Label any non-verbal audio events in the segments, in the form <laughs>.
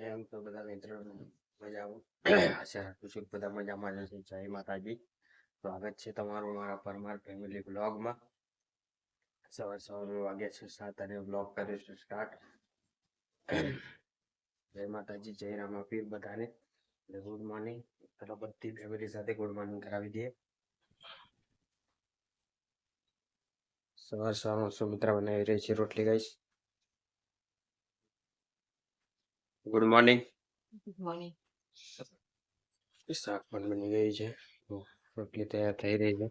કેમ તો બધા મિત્રો મજામાં આશા રાખું છું બધા મજામાં જ હશે. જય માતાજી. સ્વાગત છે તમારું મારા પરમાર ફેમિલી બ્લોગમાં સવાર સવાર વાગ્યા છે સાત અને બ્લોગ કરીશું સ્ટાર્ટ જય માતાજી, જય રામાપીર બધાને. Good morning. ચલો બધી ફેમિલી સાથે ગુડ મોર્નિંગ કરાવી દઈએ. સવાર સવારમાં સુમિત્રા બનાવી રહી છે? રોટલી ગાઈશ ગુડ મોર્નિંગ ગુડ મોર્નિંગ શાક પણ બની ગઈ છે. રોટલી તૈયાર થઈ રહી છે.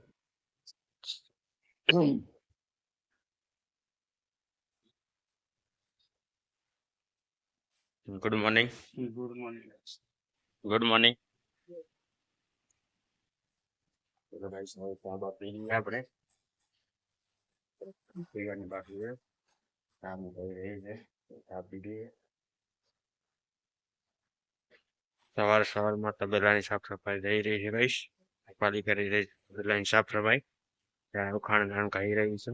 Good morning good morning good morning આપણે. પીવાની બાકી છે. કામ થઈ રહી છે. ચા પી લઈએ સવાર સવારમાં તબેલાની સાફ સફાઈ થઈ રહી છે ગાઈસ પાલી કરી રહી છે તબેલાની સાફ સફાઈ ત્યાં ઉખાણ ખાણ ખાઈ રહી છે.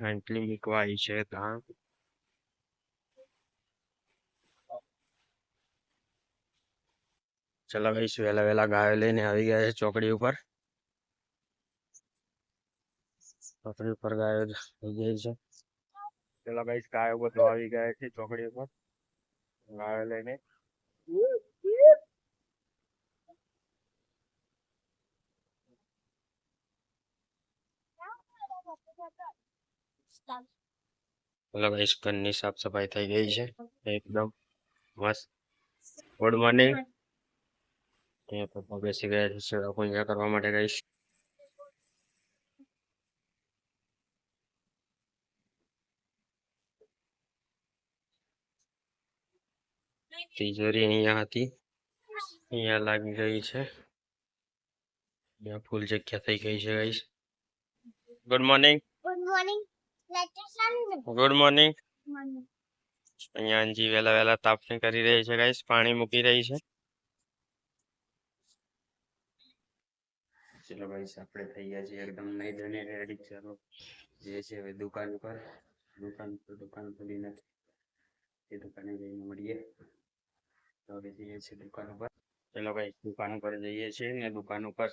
એટલી મીકવાઈ છે ત્યાં ચલો ભાઈ વહેલા વહેલા ગાયો લઈને આવી ગયા છે ચોકડી ઉપર? ચોકડી ઉપર ગાયો થઈ ગઈ છે ચલો ગાઈસ ગાયો બધું આવી ગયા છે ચોકડી ઉપર ગાયો લઈને ચલો ગાઈસ ઘરની સાફ સફાઈ થઈ ગઈ છે એકદમ મસ્ત ગુડ મોર્નિંગ ત્યાં પપ્પા બેસી ગયા છે સેવા પૂજા કરવા માટે ગાઈસ તિજોરી અહીંયા હતી. અહીંયા લાગી ગઈ છે. અહીંયા ફૂલ જગ્યા થઈ ગઈ છે guys good morning good morning good morning અહીંયા અંજી વહેલા વહેલા તાપણી કરી રહી છે ગાઈસ પાણી મૂકી રહી છે. ચલો ગાઈસ આપણે થઈ ગયા છીએ એકદમ નહીં ધને રેડી ચલો જે છે હવે દુકાન પર. દુકાન પર દુકાન ખોલી નથી. એ દુકાને જઈને મળીએ. જઈએ છીએ દુકાન ચલો ભાઈ, દુકાન ઉપર જઈએ છીએ ને દુકાન ઉપર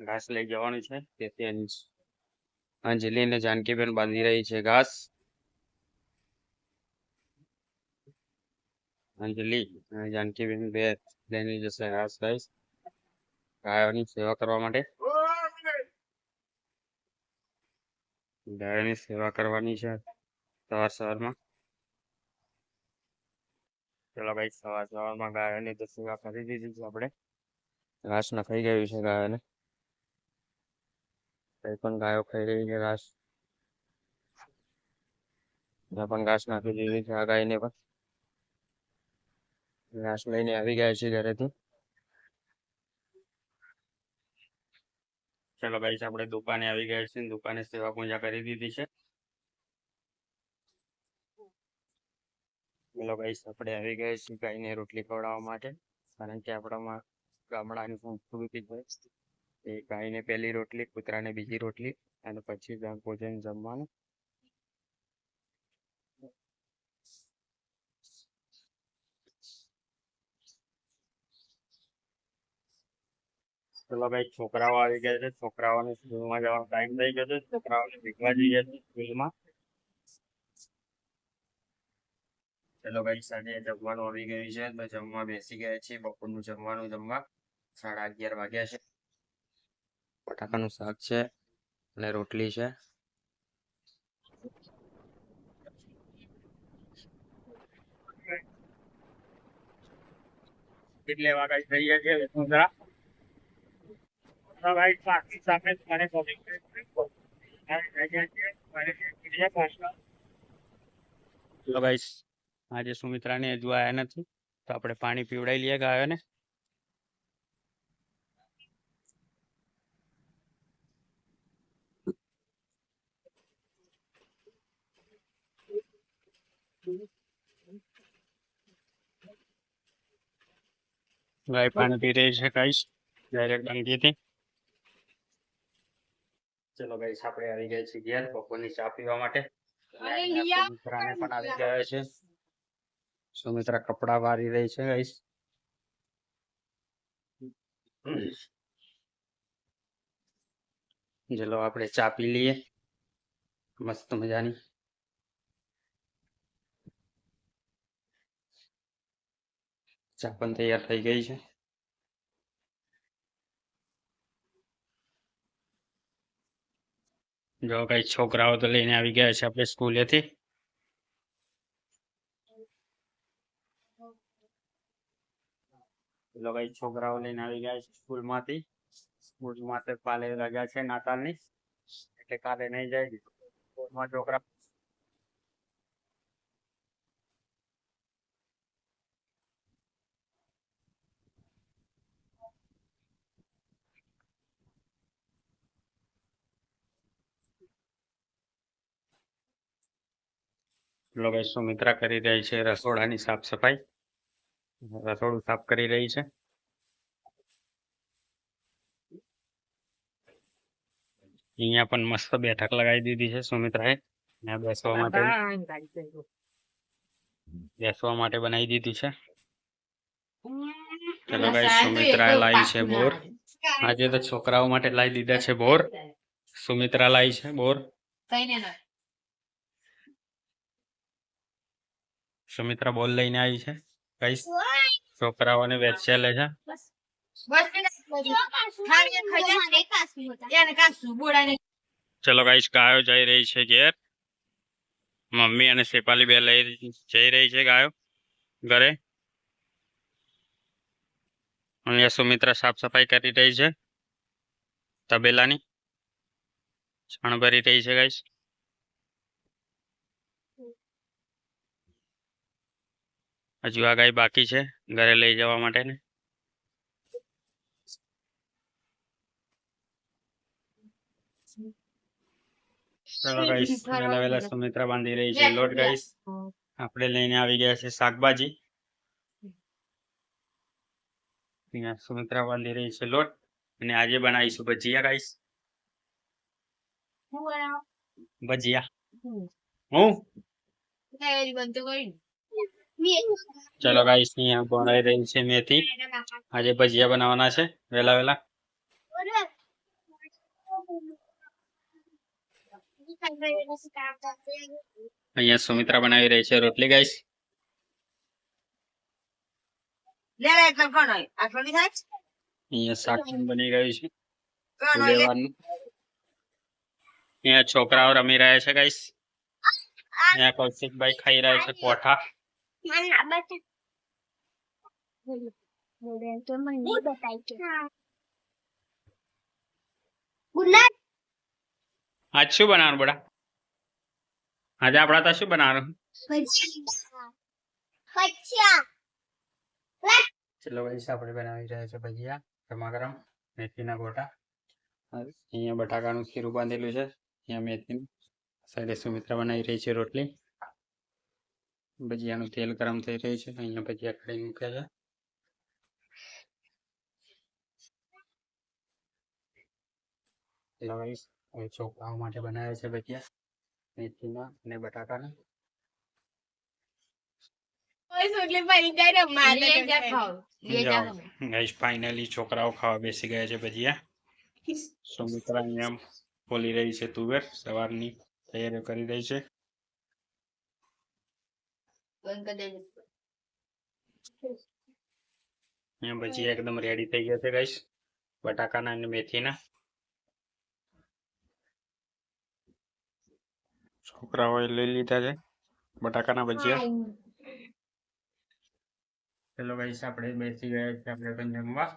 ઘાસ લઈ જવાનું છે. તેથી અંજ- અંજલિ ને જાનકીબેન બાંધી રહી છે ઘાસ. અંજલિ જાનકીબેન બે લઈને જશે ઘાસ ગાઈસ ગાયોની સેવા કરવા માટે. ગાયોની સેવા કરવાની છે સવાર સવારમાં. ચલો ભાઈ સવાર સવારમાં ગાયોની તો સેવા કરી દીધી છે આપણે. ઘાસ નખાઈ ગયું છે ગાયોને. કઈ પણ ગાયો ખાઈ રહી છે ઘાસ પણ ઘાસ નાખી દીધી છે આ ગાયને પણ. ઘાસ લઈને આવી ગયા છે ઘરેથી. ચલો ભાઈ આપણે દુકાને આવી ગયા છે દુકાને સેવા પૂજા કરી દીધી છે. ચલો ગાઈસ આપણે આવી ગયા છીએ ગાયને રોટલી ખવડાવવા માટે, કારણ કે આપણામાં ગામડાની સંસ્કૃતિ છે એ ગાયને પહેલી રોટલી, કૂતરાને બીજી રોટલી, અને પછી ભોજન જમવાનું. ચલો ભાઈ, છોકરાઓ આવી ગયા છે. છોકરાઓને સ્કૂલમાં જવાનો ટાઈમ થઈ ગયો છે. છોકરાઓને શીખવા જઈએ છે સ્કૂલમાં. ચલો ભાઈ સાંજે જમવાનું આવી ગયું છે. તો જમવા બેસી ગયા છીએ. બપોરનું જમવાનું જમવા. સાડા અગિયાર વાગ્યા છે. બટાકાનું શાક છે અને રોટલી છે. કેટલે વાગા થઈ ગયા છે? સુંદરા ભાઈ પાકી સામે મને કોલિંગ ચલો ગાઈસ આજે સુમિત્રાને હજુ આયા નથી તો આપણે પાણી પીવડાવી લઈએ ગાયોને. ગાય પાણી પી રહી છે ગાઈસ ડાયરેક્ટ ટંકીથી ચલો ગાઈસ આપણે આવી ગયા છીએ ઘેર બપોરની ચા પીવા માટે. સુમિત્રાને પણ આવી ગયા છે. સુમિત્રા કપડા વારી રહી છે ગાઈસ ચલો, આપણે ચા પી લઈએ. મસ્ત મજાની. ચા પણ તૈયાર થઈ ગઈ છે. જો, કઈ છોકરાઓ તો લઈને આવી ગયા છે, આપણે સ્કૂલેથી. પેલો કઈ છોકરાઓ લઈને આવી ગયા છે સ્કૂલમાંથી સ્કૂલ માટે કાલે રજા છે નાતાલની, એટલે કાલે નહીં જાય. સ્કૂલમાં છોકરા લોકો સુમિત્રા કરી રહી છે રસોડાની સાફ સફાઈ. રસોડું સાફ કરી રહી છે. અહીંયા પણ મસ્ત બેઠક લગાવી દીધી છે સુમિત્રાએ. ને બેસવા માટે બેસવા માટે બનાવી દીધી છે. ચલો ગાઈસ સુમિત્રાએ લાવી છે બોર. આજે તો છોકરાઓ માટે લાવી દીધા છે બોર. સુમિત્રા લાવી છે બોર. સુમિત્રા બોલ લઈને આવી છે. ગાઈસ છોકરાઓને વેચે લે છે? ચલો ગાઈસ ગાયો જઈ રહી છે ઘેર. મમ્મી અને શેપાલી બે લઈ જઈ રહી છે ગાયો ઘરે. અહીંયા સુમિત્રા સાફ સફાઈ કરી રહી છે. તબેલાની. છાણ ભરી રહી છે ગાઈસ. હજુ આ ગાય બાકી છે ઘરે લઈ જવા માટે ને વેલા વેલા સુમિત્રા બાંધી રહી છે. લોટ ગાઈસ આપણે લઈને આવી ગયા છે શાકભાજી. સુમિત્રા બાંધી રહી છે લોટ અને આજે બનાવીશું ભજીયા ગાઈસ ભજીયા. હું? ચલો ગાઈસ અહીંયા બનાવી રહી છે મેથી આજે ભજીયા બનાવવાના છે વેલા વેલા અહીંયા સુમિત્રા બનાવી રહી છે રોટલી ગાઈસ અહીંયા શાક પણ બની ગયું છે લેવાનું અહીંયા છોકરાઓ રમી રહ્યા છે ગાઈસ અહીંયા કૌશિકભાઈ ખાઈ રહ્યા છે પોઠા ગુલાબ આજ શું બનાવવાનું બડા આજે આપણા તો શું બનાવવાનું ચલો ભાઈ આપણે બનાવી રહ્યા છે ભજીયા ગરમા ગરમ મેથીના ગોટા અહીંયા બટાકાનું ખીરું બાંધેલું છે અહીંયા મેથીનું સાઈડે સુમિત્રા બનાવી રહી છે રોટલી ભજીયાનું તેલ ગરમ થઈ રહ્યું છે અહીંયા ભજીયા કાઢી મૂક્યા છે. ચલો ગાઈસ હવે છોકરાઓ માટે બનાવ્યા છે ભજીયા મેથીના અને બટાકાના. ગાઈસ ફાઇનલી છોકરાઓ ખાવા બેસી ગયા છે ભજીયા. <laughs> સુમિત્રા અહીંયા ફોલી રહી છે તુવેર સવારની તૈયારીઓ કરી રહી છે. ભજીયા એકદમ રેડી થઈ ગયા છે ગાઈસ બટાકાના અને મેથીના. છોકરાઓએ લઈ લીધા છે બટાકાના ભજીયા. ચલો ગાઈસ આપણે બેસી ગયા છે આપણે પણ જમવા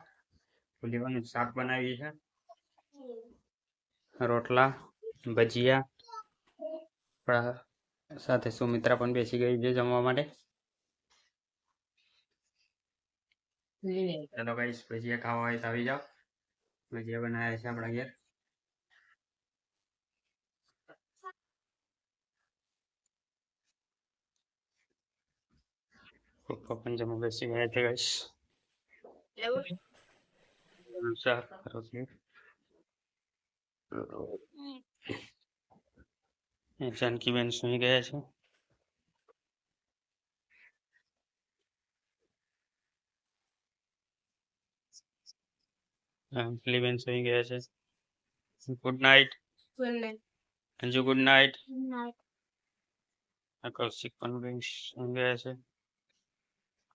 ફુલીવાનું શાક બનાવી છે રોટલા ભજીયા સાથે સુમિત્રા પણ બેસી ગઈ છે જમવા માટે. ચલો ગાઈસ ભજીયા ખાવા હોય તો આવી જાઓ ભજીયા બનાવ્યા છે આપણા ઘેર. પપ્પા પણ જમવા બેસી ગયા છે ગાઈસ. શાક રોટલી જાનકીબેન સુઈ ગયા છે? અંજલિબેન સુઈ ગયા છે? Good night good night. Anju good night night. Kaushik પણ બેન સુઈ ગયા છે?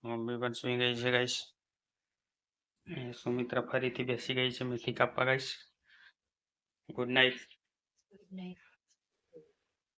મમ્મી પણ સુઈ ગઈ છે ગાઈસ સુમિત્રા ફરીથી બેસી ગઈ છે મેથી કાપવા guys good night good night.